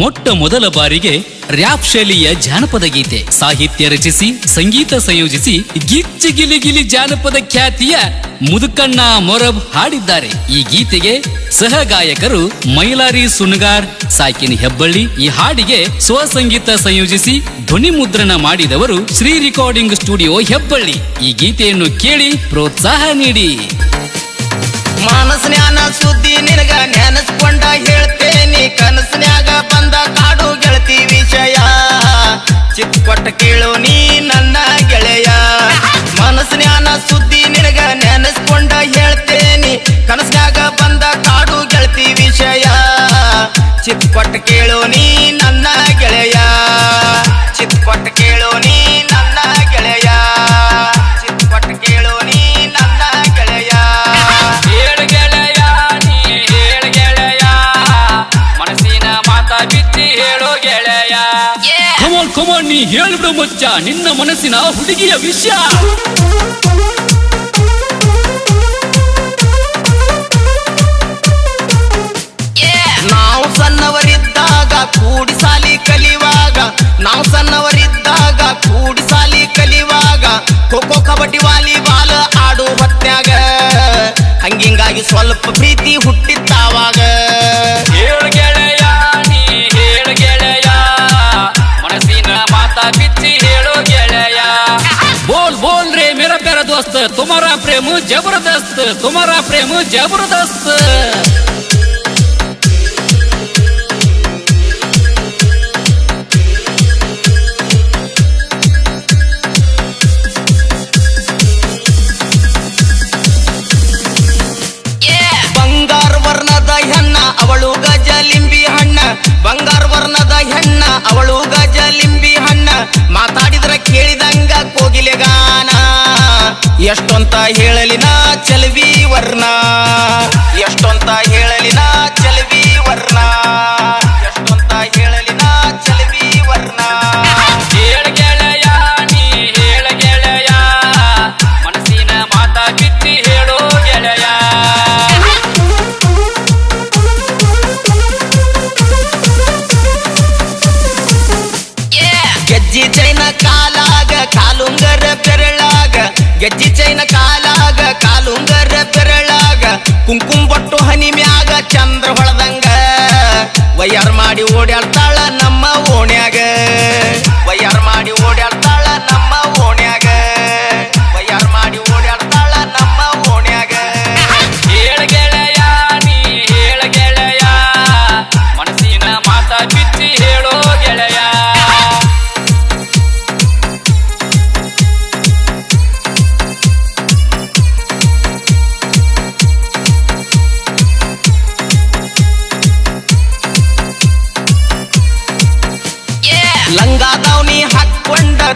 ಮೊಟ್ಟ ಮೊದಲ ಬಾರಿಗೆ ರ್ಯಾಪ್ ಶೈಲಿಯ ಜಾನಪದ ಗೀತೆ ಸಾಹಿತ್ಯ ರಚಿಸಿ, ಸಂಗೀತ ಸಂಯೋಜಿಸಿ ಗಿಚ್ಚಿ ಜಾನಪದ ಖ್ಯಾತಿಯ ಮುದುಕಣ್ಣ ಮೊರಬ್ ಹಾಡಿದ್ದಾರೆ. ಈ ಗೀತೆಗೆ ಸಹ ಗಾಯಕರು ಮೈಲಾರಿ ಸುನಗಾರ್ ಸಾಯಕಿನ್ ಹೆಬ್ಬಳ್ಳಿ ಈ ಹಾಡಿಗೆ ಸ್ವಸಂಗೀತ ಸಂಯೋಜಿಸಿ ಧ್ವನಿ ಮುದ್ರಣ ಮಾಡಿದವರು ಶ್ರೀ ರೆಕಾರ್ಡಿಂಗ್ ಸ್ಟುಡಿಯೋ ಹೆಬ್ಬಳ್ಳಿ. ಈ ಗೀತೆಯನ್ನು ಕೇಳಿ ಪ್ರೋತ್ಸಾಹ ನೀಡಿ. ಮಾನಸನ್ಯಾನ ಸುದ್ದಿ ನಿನಗ ನೆನಸ್ಕೊಂಡ ಹೇಳ್ತೇನಿ. ಕನಸನ್ಯಾಗ ಬಂದ ಕಾಡು ಗೆಳತಿ ವಿಷಯ ಚಿಕ್ಕಪಟ್ಟ ಕೇಳು ನೀ ನನ್ನ ಗೆಳೆಯ. ಮನಸ್ನ್ಯಾನ ಸುದ್ದಿ ನಿನಗ ನೆನಸ್ಕೊಂಡ ಹೇಳ್ತೇನಿ. ಕನಸನ್ಯಾಗ ಬಂದ ಕಾಡು ಗೆಳತಿ ವಿಷಯ ಚಿಕ್ಕಪಟ್ಟ ಕೇಳು ನೀ ನನ್ನ ಗೆಳೆಯ. ನೀ ಹೇಳ್ಬಿಡು ಮುಚ್ಚ, ನಿನ್ನ ಮನಸ್ಸಿನ ಹುಡುಗಿಯ ವಿಷಯ. ನಾವು ಸಣ್ಣವರಿದ್ದಾಗ ಕೂಡಿ ಸಾಲಿ ಕಲಿವಾಗ. ನಾವು ಸಣ್ಣವರಿದ್ದಾಗ ಕೂಡಿ ಸಾಲಿ ಕಲಿವಾಗ. ಖೋಖೋ ಕಬಡ್ಡಿ, ವಾಲಿಬಾಲ್ ಆಡು ಹೊತ್ನ್ಯಾಗ. ಹಂಗಿಂಗಾಗಿ ಸ್ವಲ್ಪ ಪ್ರೀತಿ ಹುಟ್ಟಿತ್ತಾವಾಗ ತುಮಾರಾ ಪ್ರೇಮ ಜಬರ್ದಸ್ತ್ ತುಮಾರಾ ಪ್ರೇಮ ಜಬರ್ದಸ್ತ್ ಬಂಗಾರ ವರ್ಣದ ಹೆಣ್ಣ ಅವಳು ಗಜಲಿಂಬಿ ಹಣ್ಣ ಬಂಗಾರ ವರ್ಣದ ಹೆಣ್ಣ ಅವಳು ಕುಂಕುಮ ಬಟ್ಟು ಹನಿ ಮ್ಯಾಗ ಚಂದ್ರ ಹೊಳದಂಗ. ವಯರ್ ಮಾಡಿ ಓಡ್ಯಾಡ್ತಾಳ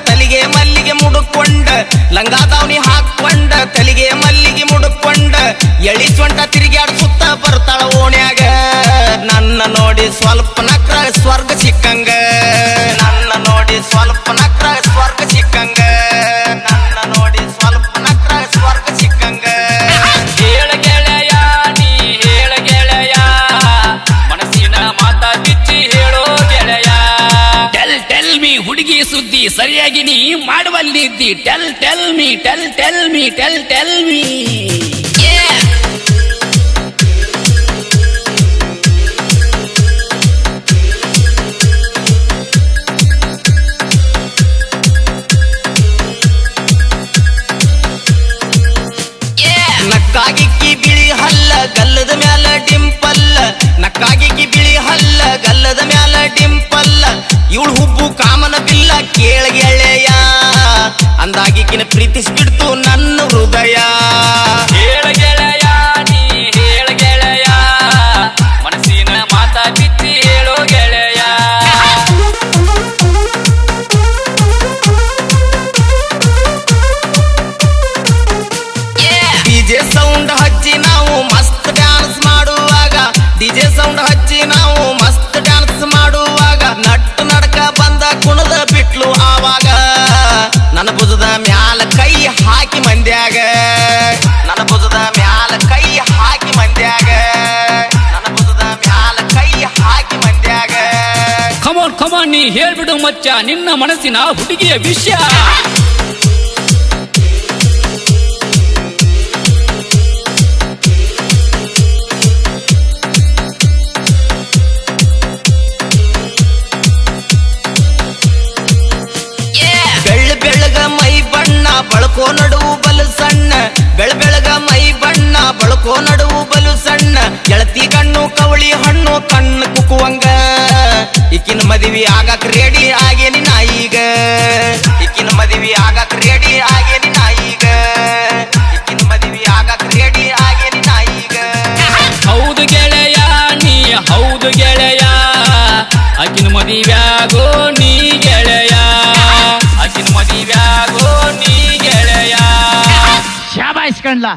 ತಲಿಗೆ ಮಲ್ಲಿಗೆ ಮುಡುಕೊಂಡ ಲಂಗಾದಾವಣಿ ಹಾಕೊಂಡ, ತಲಿಗೆ ಮಲ್ಲಿಗೆ ಮುಡುಕೊಂಡ, ಎಳಿ ಸೊಂಟ ತಿರುಗಾಡ್ಸುತ್ತ ಬರ್ತಾಳ ಓಣ್ಯಾಗ. ನನ್ನ ನೋಡಿ ಸ್ವಲ್ಪ ನಕ್ರ ಸುದ್ದಿ ಸರಿಯಾಗಿ ನೀ ಮಾಡುವಲ್ಲಿದ್ದಿ. Tell tell me tell tell me tell tell me ನಕ್ಕಾಗಿಕ್ಕಿ ಬಿಳಿ ಹಲ್ಲ, ಗಲ್ಲದ ಮ್ಯಾಲ ಡಿಂಪಲ್ ನಕ್ಕಾಗಿ ಬಿಳಿ ಹಲ್ಲ, ಗಲ್ಲದ ಮ್ಯಾಲ ಡಿಂಪಲ್ ಪ್ರೀತಿಸ್ಬಿಡ್ತು ನನ್ನ ಹೃದಯ. ಡಿಜೆ ಸೌಂಡ್ ಹಚ್ಚಿ ನಾವು ಮಸ್ತ್ ಡ್ಯಾನ್ಸ್ ಮಾಡುವಾಗ. ಡಿಜೆ ಸೌಂಡ್ ಹಚ್ಚಿ ನಾವು ಮಸ್ತ್ ಡ್ಯಾನ್ಸ್ ಮಾಡುವಾಗ. ನಟ್ಟು ನಡಕ ಬಂದ ಕುಣದ ಬಿಟ್ಲು ಆವಾಗ. ಖಮಾನ್ ಕಮಾನ್ ನೀ ಹೇಳ್ಬಿಡು ಮಚ್ಚ, ನಿನ್ನ ಮನಸ್ಸಿನ ಹುಡುಗಿಯ ವಿಷಯ. ಬೆಳ್ಳ ಬೆಳಗ ಮೈ ಬಣ್ಣ, ಬಳಕೋ ನಡುವು ಬಲು ಸಣ್ಣ. ಬೆಳ ಬೆಳಗ ಮೈ ಬಣ್ಣ, ಬಳಕೋ ನಡುವು ಬಲು ಸಣ್ಣ. ಎಳತಿ ಕಣ್ಣು ಕವಳಿ ಹಣ್ಣು, ಕಣ್ಣು ಕುಕ್ಕುವಂಗ. ಇಕ್ಕಿನ ಮದುವೆ ಆಗಕ್ ರೆಡಿ ಆಗೇನಿ ನಾ ಈಗ. ಇಕ್ಕಿನ ಮದುವೆ ಆಗಕ್ ರೆಡಿ ಆಗೇನಿ ನಾ ಈಗ. ಇಕ್ಕಿನ ಮದುವೆ ಆಗಕ್ ರೆಡಿ ಆಗೇನಿ ನಾ ಈಗ. ಹೌದು ಗೆಳೆಯ ನೀ ಹೌದು ಗೆಳೆಯ. ಆಕಿನ ಆಗೋ ನೀ ಗೆಳೆಯ. ಆಕಿನ ಆಗೋ ನೀ ಗೆಳೆಯ. ಶಾಬಾಯಿಸ್ಕೊಂಡ್ಲಾ